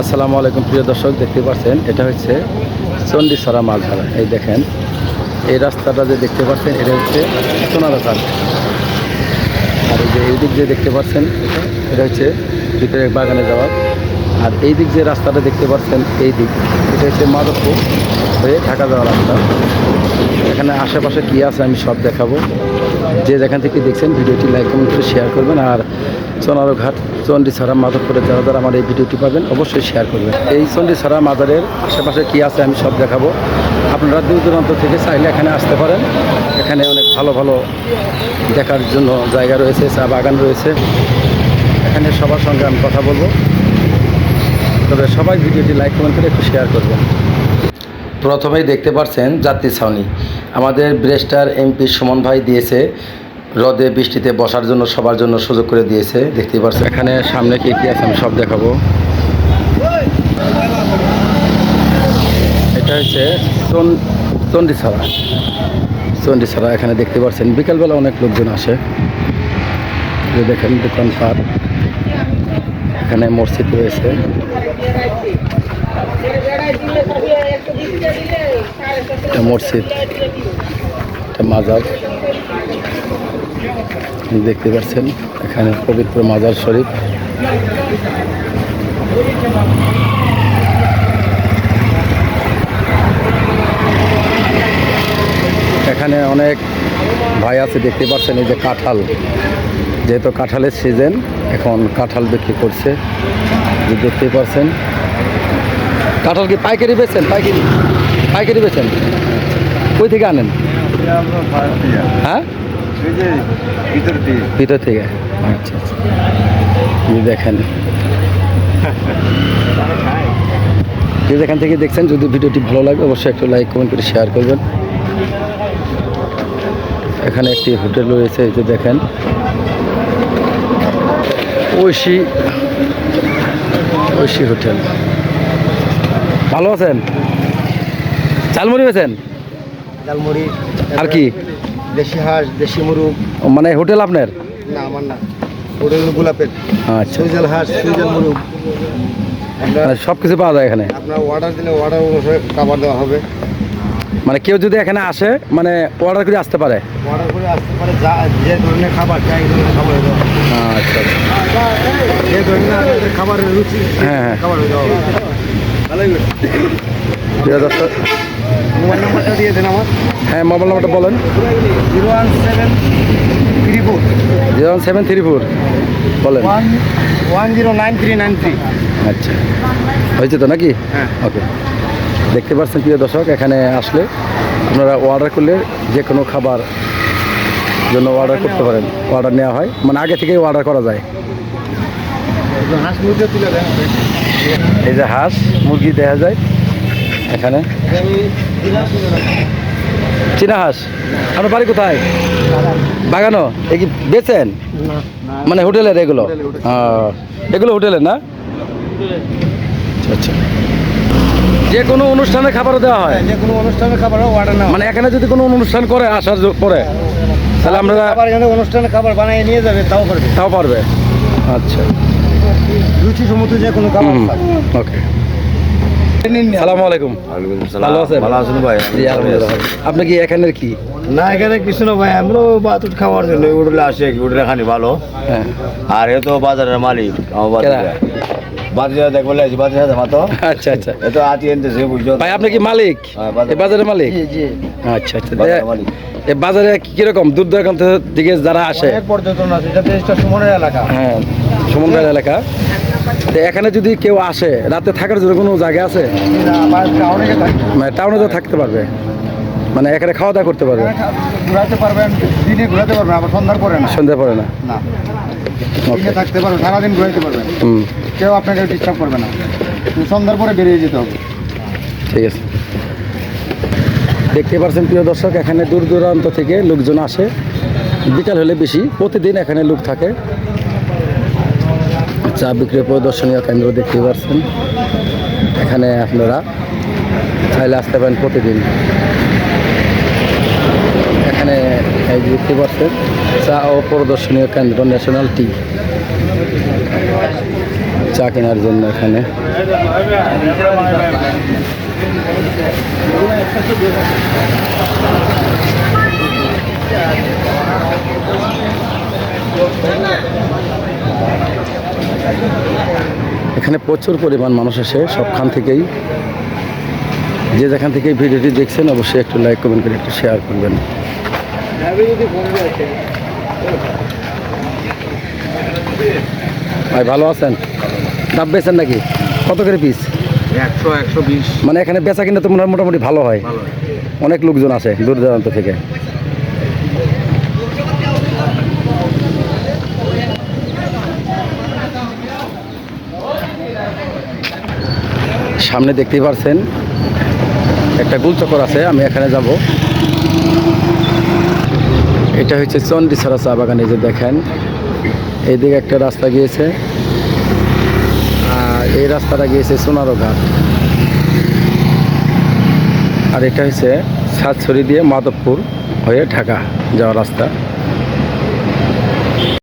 আসসালামু আলাইকুম, প্রিয় দর্শক, দেখতে পাচ্ছেন, এটা হচ্ছে চণ্ডীসরা মাঝার এই দেখেন, এই রাস্তাটা যে দেখতে পাচ্ছেন, এটা হচ্ছে সোনারঘাট আর এই যে এই দিক যে দেখতে পাচ্ছেন, এটা হচ্ছে ভিতরে বাগানে যাওয়ার আর এই দিক যে রাস্তাটা দেখতে পাচ্ছেন, এই দিক, এটা হচ্ছে মাধবপুর হয়ে ঢাকা যাওয়ার রাস্তা। এখানে আশেপাশে কী আছে আমি সব দেখাবো। যে যেখান থেকে দেখছেন, ভিডিওটি লাইক কমেন্ট করে শেয়ার করবেন। আর চনারঘাট চণ্ডীছড়া মাধবপুরে যারা যারা আমার এই ভিডিওটি পাবেন, অবশ্যই শেয়ার করবেন। এই চণ্ডীছড়া মাজারের আশেপাশে কী আছে আমি সব দেখাবো। আপনারা দূর দূরান্ত থেকে চাইলে এখানে আসতে পারেন। এখানে অনেক ভালো ভালো দেখার জন্য জায়গা রয়েছে, চা বাগান রয়েছে। এখানে সবার সঙ্গে আমি কথা বলব। তবে সবাই ভিডিওটি লাইক কমেন্ট করে একটু শেয়ার করবেন। প্রথমেই দেখতে পাচ্ছেন যাত্রী ছাউনি। আমাদের ব্রেস্টার এমপি সুমন ভাই দিয়েছে, রদে বৃষ্টিতে বসার জন্য, সবার জন্য সুযোগ করে দিয়েছে। দেখতেই পাচ্ছেন এখানে সামনে কি কি আছে আমি সব দেখাবো। এটা হচ্ছে চন- চণ্ডীছড়া চণ্ডীছড়া এখানে দেখতে পাচ্ছেন বিকালবেলা অনেক লোকজন আসে। দেখেন দোকানপাট এখানে মসজিদ রয়েছে। এটা মসজিদ, এটা মাজার। দেখতে পাচ্ছেন, এখানে পবিত্র মাজার শরীফ। এখানে অনেক ভাই আছে, দেখতে পাচ্ছেন, এই যে কাঁঠাল। যেহেতু কাঁঠালের সিজন এখন কাঁঠাল বিক্রি করছে। যে দেখতেই পাচ্ছেন। কাঁঠাল কি পাইকারি বেছেন পাইকারি? পাইকারি বেচেন? কই থেকে আনেন? হ্যাঁ? ভিতর থেকে। আচ্ছা আচ্ছা। দেখেন। যে যেখান থেকে দেখছেন, যদি ভিডিওটি ভালো লাগে, অবশ্যই একটু লাইক, কমেন্ট করে শেয়ার করবেন। এখানে একটি হোটেল রয়েছে যে দেখেন। ঐশী ঐশী হোটেল। ভালো আছেন? ঝালমুড়ি বেছেন ডালমুড়ি আর কি? দেশি হাঁস দেশি মুরগ। মানে হোটেল আপনার? না আমার না। ওটা হলো গোলাপের। আচ্ছা। সুইজাল হাঁস সুইজাল মুরগ। মানে সব কিছু পাওয়া যায় এখানে? আপনার অর্ডার দিলে অর্ডার অনুসারে খাবার দেওয়া হবে। মানে কেউ যদি এখানে আসে মানে অর্ডার করে আসতে পারে? অর্ডার করে আসতে পারে যা যে ধরনের খাবার চাই ধরনের খাবার আচ্ছা আচ্ছা। যে ধরনের খাবারের রুচি হ্যাঁ, হ্যাঁ। খাবার দেওয়া হবে ভালোই মোবাইল নাম্বারটা দিয়ে দেন আমার। হ্যাঁ মোবাইল নাম্বারটা বলেন। Zero one seven three four. Zero one seven three four. বলেন। One zero nine three nine three. আচ্ছা। হয়েছে তো নাকি? হ্যাঁ। ওকে। দেখতে পাচ্ছেন প্রিয় দর্শক এখানে আসলে আপনারা অর্ডার করলে যে কোনো খাবার জন্য অর্ডার করতে পারেন। অর্ডার নেওয়া হয়। মানে আগে থেকেই অর্ডার করা যায়। হাঁস এই যে হাঁস মুরগি দেখা যায়। এখানে? চীনা হাঁস আপনার বাড়ি কোথায়? বাগানো এ কি বেচেন? মানে হোটেলের এগুলো? এগুলো হোটেলের না? আচ্ছা আচ্ছা। যে কোনো অনুষ্ঠানে খাবারও দেওয়া হয়? যে কোনো অনুষ্ঠানে খাবারও অর্ডার না মানে এখানে যদি কোনো অনুষ্ঠান করে আসার পরে? তাহলে আমরা খাবার এখানে অনুষ্ঠানে খাবার বানিয়ে নিয়ে যাবে তাও পারবে। তাও পারবে। আচ্ছা। রুচি সমুদ্র যে কোনো খাবার ওকে। সালামু আলাইকুম। ভালো আছেন? ভালো আছেন ভাই আপনি কি এখানের কি? না এখানে কিছু না ভাই খাওয়ার জন্য উঠলে আসে উঠলে খানি ভালো। হ্যাঁ। আর এ তো বাজারের মালিক আমার? বাজারে। দেখব লাগছে বাজারে মাতো আচ্ছা আচ্ছা। এ তো আতি এনতেছে বুঝছ? ভাই আপনি কি মালিক? হ্যাঁ, বাজারের মালিক? জি জি। আচ্ছা আচ্ছা। মালিক। বাজারে কীরকম? দূর দূরান্ত থেকে যারা আসে? পর্যটন আছে এটা দেশটা সুমনের এলাকা। হ্যাঁ সমুদ্র এলাকা। এখানে যদি কেউ আসে রাতে থাকার জন্য কোনো জায়গা আছে? মানে টাউনে তো থাকতে পারবে। মানে এখানে খাওয়া দাওয়া করতে পারবে। ঘুরাতে পারবেন দিনে ঘুরাতে পারবেন আবার সন্ধ্যার পরে না। সন্ধ্যা পড়ে না? না। থাকতে পারবেন সারাদিন ঘুরাইতে পারবেন। কেউ আপনাকে ডিস্টার্ব করবে না। সন্ধ্যার পরে বেরিয়ে যেতে হবে। ঠিক আছে। দেখতে পাচ্ছেন প্রিয় দর্শক এখানে দূর দূরান্ত থেকে লোকজন আসে। বিকাল হলে বেশি প্রতিদিন এখানে লোক থাকে। চা বিক্রি প্রদর্শনীয় কেন্দ্র দেখতে পাচ্ছেন। এখানে আপনারা চাইলে আসতে পারেন প্রতিদিন। এখানে দেখতে পাচ্ছেন, চা ও প্রদর্শনীয় কেন্দ্র, ন্যাশনাল টি। চা কেনার জন্য এখানে। এখানে প্রচুর পরিমাণ মানুষ আসে সবখান থেকেই। যে যেখান থেকে ভিডিওটি দেখছেন অবশ্যই একটু লাইক কমেন্ট করে একটু শেয়ার করবেন। ভাই ভালো আছেন? ডাব বেছেন নাকি? কত করে পিস একশো একশো মানে এখানে বেচা কিনা তো মোটামুটি ভালো হয়। অনেক লোকজন আসে দূর দূরান্ত থেকে। সামনে দেখতেই পারছেন, একটা গুলচক্কর আছে, আমি এখানে যাব। এটা হচ্ছে চন্ডিছড়া চা বাগান, এই যে দেখেন এইদিকে একটা রাস্তা গিয়েছে, আর এই রাস্তাটা গিয়েছে সোনারো ঘাট। আর এটা হচ্ছে সাতছড়ি দিয়ে মাধবপুর হয়ে ঢাকা যাওয়ার রাস্তা।